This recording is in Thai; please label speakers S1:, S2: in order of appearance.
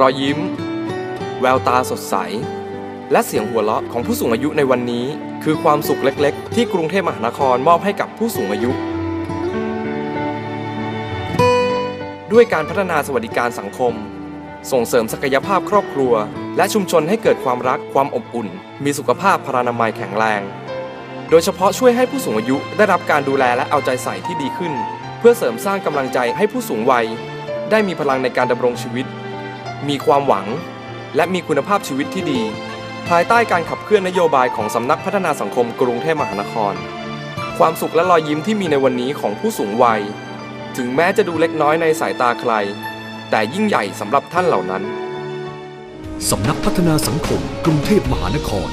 S1: รอยยิ้ม แววตาสดใส และเสียงหัวเราะของผู้สูงอายุในวันนี้ คือความสุขเล็กๆ ที่กรุงเทพมหานครมอบให้กับผู้สูงอายุ ด้วยการพัฒนาสวัสดิการสังคม ส่งเสริมศักยภาพครอบครัว และชุมชนให้เกิดความรักความอบอุ่น มีสุขภาพพรานามัยแข็งแรง โดยเฉพาะช่วยให้ผู้สูงอายุได้รับการดูแลและเอาใจใส่ที่ดีขึ้น เพื่อเสริมสร้างกำลังใจให้ผู้สูงวัยได้มีพลังในการดำรงชีวิต มีความหวัง และมีคุณภาพชีวิตที่ดี ภายใต้การขับเคลื่อนนโยบายของสำนักพัฒนาสังคมกรุงเทพมหานคร ความสุขและรอยยิ้มที่มีในวันนี้ของผู้สูงวัย ถึงแม้จะดูเล็กน้อยในสายตาใคร แต่ยิ่งใหญ่สำหรับท่านเหล่านั้น
S2: สำนักพัฒนาสังคมกรุงเทพมหานคร